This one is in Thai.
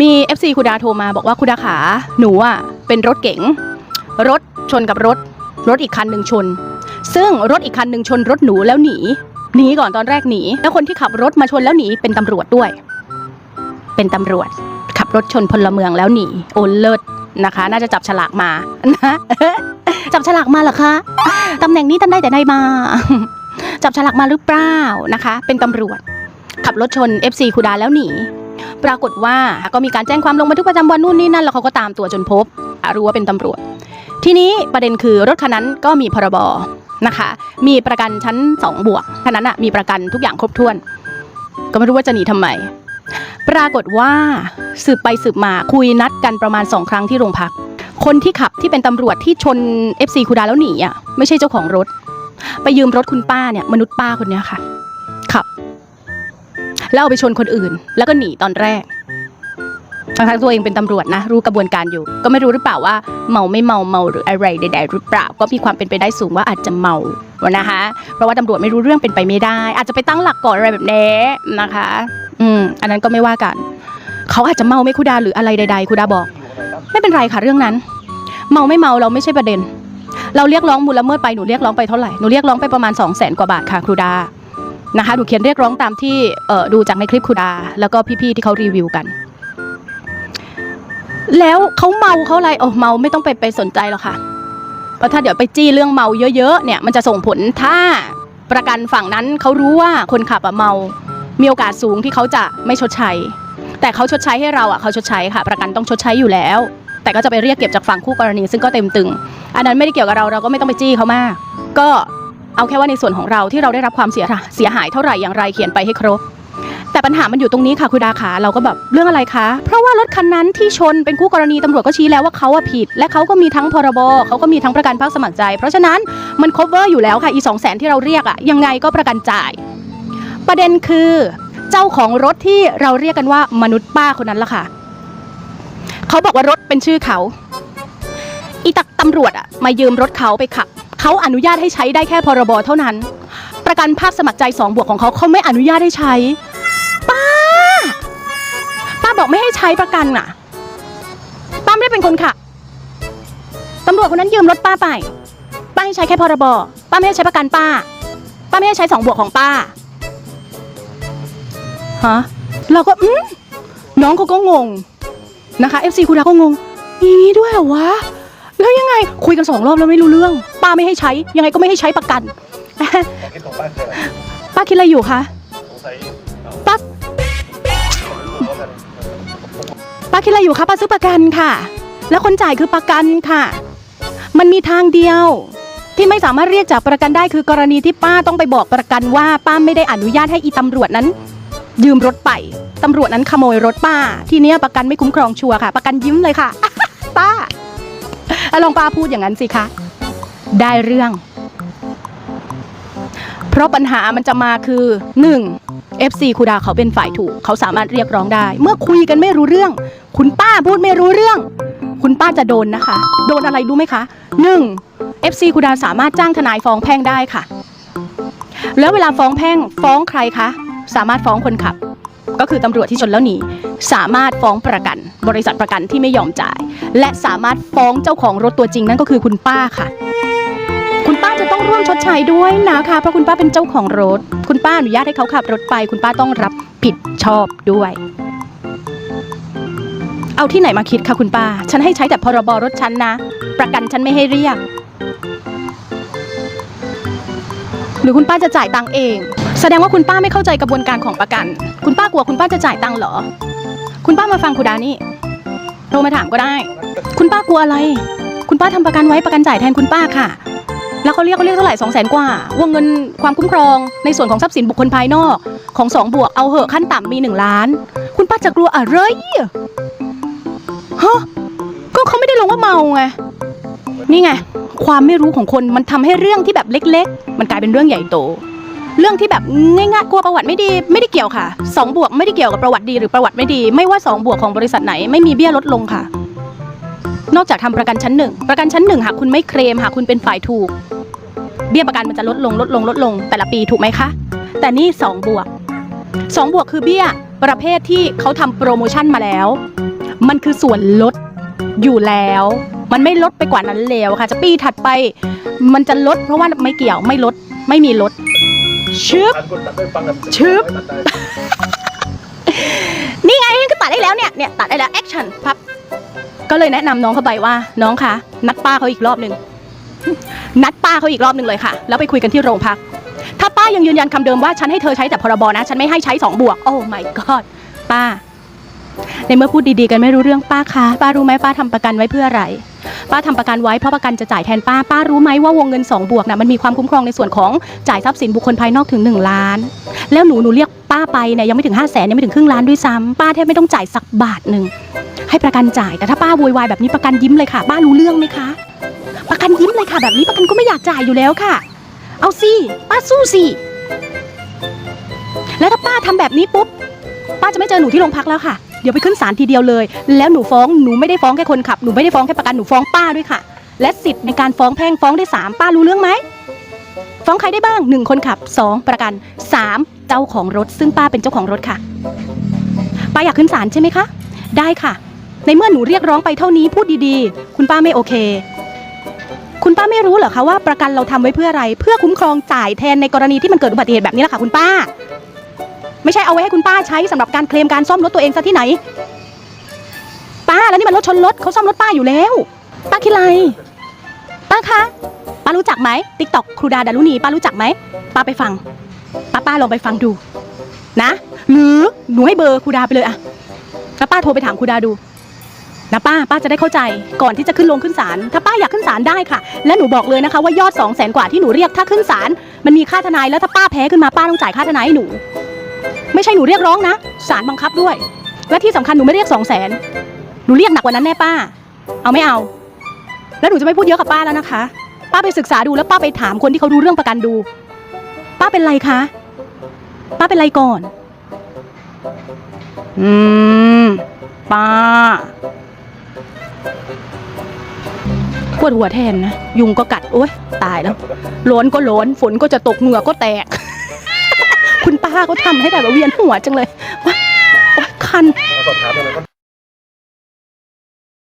มี FC คุณดาโทรมาบอกว่าคุณดาขาหนูอะเป็นรถเก๋งรถชนกับรถ รถอีกคันหนึ่งชน ซึ่งรถอีกคันหนึ่งชนรถหนูแล้วหนีหนีก่อนตอนแรกหนี แล้วคนที่ขับรถมาชนแล้วหนีเป็นตำรวจด้วย เป็นตำรวจ ขับรถชนพลเมืองแล้วหนีโอนเลิศนะคะ น่าจะจับฉลากมานะจับฉลากมาเหรอคะตำแหน่งนี้ท่านได้แต่ใดมา จับฉลากมาหรือเปล่านะคะ เป็นตำรวจ ขับรถชน FC คูดาแล้วหนี ปรากฏว่าก็มีการแจ้งความลงบันทึกประจำวันนู่นนี่นั่นแล้วเขาก็ตามตัวจนพบรู้ว่าเป็นตำรวจ ทีนี้ประเด็นคือรถคันนั้นก็มีพรบนะคะ มีประกันชั้น 2 บวกคันนั้นอะมีประกันทุกอย่างครบถ้วน ก็ไม่รู้ว่าจะหนีทำไม ปรากฏว่าสืบไปสืบมาคุยนัดกันประมาณ2ครั้งที่โรงพัก คนที่ขับที่เป็นตำรวจที่ชน FC คูดาแล้วหนีอะไม่ใช่เจ้าของรถ ไปยืมรถคุณป้าเนี่ยมนุษย์ป้าคนนี้ค่ะขับ แล้วเอาไปชนคนอื่น แล้วก็หนีตอนแรกทั้งๆตัวเองเป็นตำรวจนะ รู้กระบวนการอยู่ ก็ไม่รู้หรือเปล่าว่าเมาไม่เมาเมาหรืออะไรใดๆหรือเปล่า ก็มีความเป็นไปได้สูงว่าอาจจะเมานะคะ เพราะว่าตำรวจไม่รู้เรื่องเป็นไปไม่ได้ อาจจะไปตั้งหลักก่อนอะไรแบบนี้นะคะ อืมอันนั้นก็ไม่ว่ากัน เขาอาจจะเมาไม่คุดาหรืออะไรใด ๆคุดาบอก ไม่เป็นไรค่ะเรื่องนั้น เมาไม่เมาเราไม่ใช่ประเด็น เราเรียกร้องมูลละเมิดไปหนูเรียกร้องไปเท่าไหร่หนูเรียกร้องไปประมาณ2 0 0 0 0 0กว่าบาทค่ะครูดา นะคะหนูเขียนเรียกร้องตามที่ดูจากในคลิปครูดา แล้วก็พี่ๆที่เขารีวิวกัน แล้วเขาเมาเขาอะไรโอ้เมาไม่ต้องไปไปสนใจหรอกค่ะเพราะถ้าเดี๋ยวไปจี้เรื่องเมาเยอะๆเนี่ยมันจะส่งผลถ้าประกันฝั่งนั้นเขารู้ว่าคนขับอะเมา มีโอกาสสูงที่เขาจะไม่ชดใช้ แต่เขาชดใช้ให้เราอะเขาชดใช้ค่ะ ประกันต้องชดใช้อยู่แล้ว แต่ก็จะไปเรียกเก็บจากฝั่งคู่กรณี ซึ่งก็เต็มตึง อันนั้นไม่ได้เกี่ยวกับเราเราก็ไม่ต้องไปจี้เขามาก ก็ เอาแค่ว่าในส่วนของเราที่เราได้รับความเสียหายเสียหายเท่าไหร่อย่างไรเขียนไปให้ครบ แต่ปัญหามันอยู่ตรงนี้ค่ะคุณดาขาเราก็แบบเรื่องอะไรคะ เพราะว่ารถคันนั้นที่ชนเป็นคู่กรณีตำรวจก็ชี้แล้วว่าเขาอะผิด และเขาก็มีทั้งพรบเขาก็มีทั้งประกันภาคสมัครใจ เพราะฉะนั้นมัน cover อยู่แล้วค่ะอีสองแสนที่เราเรียกอะยังไงก็ประกันจ่าย ประเด็นคือเจ้าของรถที่เราเรียกกันว่ามนุษย์ป้าคนนั้นล่ะค่ะเขาบอกว่ารถเป็นชื่อเขาอีตักตำรวจอะมายืมรถเขาไปขับ เขาอนุญาตให้ใช้ได้แค่พรบเท่านั้น ประกันภาคสมัครใจสองบวกของเขาเขาไม่อนุญาตให้ใช้ ป้า ป้าบอกไม่ให้ใช้ประกันน่ะ ป้าไม่ได้เป็นคนขับตำรวจคนนั้นยืมรถป้าไป ป้าให้ใช้แค่พรบ ป้าไม่ให้ใช้ประกันป้า ป้าไม่ให้ใช้สองบวกของป้า ฮะ เราก็อืมน้องเขาก็งงนะคะ FC คุณดาก็งงอย่างนี้ด้วยเหรอวะ แล้วยังไงคุยกันสองรอบแล้วไม่รู้เรื่อง ป้าไม่ให้ใช้ ยังไงก็ไม่ให้ใช้ประกันความคิดของป้าคืออะไรป้าคิดอะไรอยู่คะ สงสัยเอาป้าว่ากันป้าคิดอะไรอยู่คะป้าซื้อประกันค่ะ แล้วคนจ่ายคือประกันค่ะ มันมีทางเดียว ที่ไม่สามารถเรียกจากประกันได้คือกรณีที่ป้าต้องไปบอกประกันว่าป้าไม่ได้อนุญาตให้อีตำรวจนั้น ยืมรถไปตำรวจนั้นขโมยรถป้า ทีเนี้ยประกันไม่คุ้มครองชัวร์ค่ะ ประกันยิ้มเลยค่ะ ป้า อะลองป้าพูดอย่างนั้นสิคะ ได้เรื่อง เพราะปัญหามันจะมาคือ 1. FC คูดาเขาเป็นฝ่ายถูก เขาสามารถเรียกร้องได้ เมื่อคุยกันไม่รู้เรื่อง คุณป้าพูดไม่รู้เรื่อง คุณป้าจะโดนนะคะ โดนอะไรรู้ไหมคะ 1. FC คูดาสามารถจ้างทนายฟ้องแพ่งได้ค่ะ แล้วเวลาฟ้องแพ่งฟ้องใครคะ สามารถฟ้องคนขับ ก็คือตำรวจที่ชนแล้วหนีสามารถฟ้องประกัน บริษัทประกันที่ไม่ยอมจ่าย และสามารถฟ้องเจ้าของรถตัวจริงนั่นก็คือคุณป้าค่ะ คุณป้าจะต้องร่วมชดใช้ด้วยนะคะเพราะคุณป้าเป็นเจ้าของรถ คุณป้าอนุญาตให้เขาขับรถไป คุณป้าต้องรับผิดชอบด้วย เอาที่ไหนมาคิดคะคุณป้า ฉันให้ใช้แต่พรบรถฉันนะ ประกันฉันไม่ให้เรียก รือคุณป้าจะจ่ายตังค์เอง แสดงว่าคุณป้าไม่เข้าใจกระบวนการของประกัน คุณป้ากลัวคุณป้าจะจ่ายตังค์เหรอ คุณป้ามาฟังคุณดานี่โทรมาถามก็ได้ คุณป้ากลัวอะไร คุณป้าทำประกันไว้ประกันจ่ายแทนคุณป้าค่ะ แล้วเขาเรียกเขาเรียกเท่าไหร่สองแสนกว่าวงเงินความคุ้มครอง ในส่วนของทรัพย์สินบุคคลภายนอกของสองบวกเอาเหอะขั้นต่ำมีหนึ่งล้าน คุณป้าจะกลัวอะไรฮะก็เขาไม่ได้ลงว่าเมาไง นี่ไง ความไม่รู้ของคนมันทำให้เรื่องที่แบบเล็ก ๆ มันกลายเป็นเรื่องใหญ่โต เรื่องที่แบบง่ายๆกลัวประวัติไม่ดีไม่ได้เกี่ยวค่ะสองบวกไม่ได้เกี่ยวกับประวัติดีหรือประวัติไม่ดี ไม่ว่าสองบวกของบริษัทไหนไม่มีเบี้ยลดลงค่ะ นอกจากทำประกันชั้นหนึ่งประกันชั้นหนึ่งหากคุณไม่เคลมหากคุณเป็นฝ่ายถูก เบี้ยประกันมันจะลดลงลดลงลดลง แต่ละปีถูกไหมคะ แต่นี่2บวก2บวกคือเบี้ยประเภทที่เขาทำโปรโมชั่นมาแล้ว มันคือส่วนลดอยู่แล้ว มันไม่ลดไปกว่านั้นแล้วค่ะ จะปีถัดไปมันจะลด เพราะว่าไม่เกี่ยวไม่ลดไม่มีลดชึบชึบนี่ไงก็ตัดได้แล้วเนี่ยเนี่ยตัดได้แล้วแอคชั่นพับก็เลยแนะนำน้องเข้าไปว่า น้องคะนัดป้าเขาอีกรอบหนึ่งนัดป้าเขาอีกรอบหนึ่งเลยค่ะ แล้วไปคุยกันที่โรงพัก ถ้าป้ายังยืนยันคำเดิมว่าฉันให้เธอใช้แต่พรบนะ ฉันไม่ให้ใช้สองบวก โอ้ my god ป้า ในเมื่อพูดดีๆกันไม่รู้เรื่องป้าคะป้ารู้ไหมป้าทำประกันไว้เพื่ออะไร ป้าทำประกันไว้เพราะประกันจะจ่ายแทนป้าป้ารู้ไหมว่าวงเงิน2บวกนะมันมีความคุ้มครองในส่วนของจ่ายทรัพย์สินบุคคลภายนอกถึง 1 ล้าน แล้วหนูหนูเรียกป้าไปเนี่ยยังไม่ถึง5 0 0แสนยังไม่ถึงครึ่งล้านด้วยซ้ำป้าแทบไม่ต้องจ่ายสักบาทหนึ่งให้ประกันจ่ายแต่ถ้าป้าโวยวายแบบนี้ประกันยิ้มเลยค่ะป้ารู้เรื่องไหมคะ ประกันยิ้มเลยค่ะ แบบนี้ประกันก็ไม่อยากจ่ายอยู่แล้วค่ะ เอาสิป้าสู้สิแล้วถ้าป้าทำแบบนี้ปุ๊บป้าจะไม่เจอหนูที่โรงพักแล้วค่ะ ดี๋ยวไปขึ้นศาลทีเดียวเลย แล้วหนูฟ้องหนูไม่ได้ฟ้องแค่คนขับหนูไม่ได้ฟ้องแค่ประกันหนูฟ้องป้าด้วยค่ะ และสิทธิ์ในการฟ้องแพ่งฟ้องได้สามป้ารู้เรื่องไหมฟ้องใครได้บ้างหนึ่งคนขับสองประกันสามเจ้าของรถ ซึ่งป้าเป็นเจ้าของรถค่ะป้าอยากขึ้นศาลใช่ไหมคะ ได้ค่ะ ในเมื่อหนูเรียกร้องไปเท่านี้พูดดีๆ คุณป้าไม่โอเค คุณป้าไม่รู้เหรอคะว่าประกันเราทำไว้เพื่ออะไร เพื่อคุ้มครองจ่ายแทนในกรณีที่มันเกิดอุบัติเหตุแบบนี้แหละค่ะคุณป้า ไม่ใช่เอาไว้ให้คุณป้าใช้สำหรับการเคลมการซ่อมรถตัวเองซะที่ไหน ป้าแล้วนี่มันรถชนรถเขาซ่อมรถป้าอยู่แล้ว ป้าคิดอะไรป้าคะป้ารู้จักไหมติ๊กต็อกครูดาดารุณีป้ารู้จักไหมป้าไปฟัง ป้าป้าลองไปฟังดู นะ หรือหนูให้เบอร์ครูดาไปเลยอะแล้วป้าโทรไปถามครูดาดูนะป้าป้าจะได้เข้าใจก่อนที่จะขึ้นลงขึ้นศาลถ้าป้าอยากขึ้นศาลได้ค่ะ และหนูบอกเลยนะคะว่ายอด2 0 0แสนกว่าที่หนูเรียกถ้าขึ้นศาลมันมีค่าทนายแล้วถ้าป้าแพ้ขึ้นมาป้าต้องจ่ายค่าทนายให้หนู ไม่ใช่หนูเรียกร้องนะศาลบังคับด้วย และที่สำคัญหนูไม่เรียก2 0 0แสนหนูเรียกหนักกว่านั้นแน่ป้า เอาไม่เอา แล้วหนูจะไม่พูดเยอะกับป้าแล้วนะคะ ป้าไปศึกษาดูแล้วป้าไปถามคนที่เขารู้เรื่องประกันดู ป้าเป็นไรคะ ป้าเป็นไรก่อน อืม ป้า ปวดหัวแทนนะ ยุงก็กัด โอ๊ย ตายแล้วร้อนก็ร้อนฝนก็จะตกเหงื่อก็แตก คุณป้าทำให้แบบว่าเวียนหัวจังเลยว้าคันมาสอบถามหน่อยนะครับ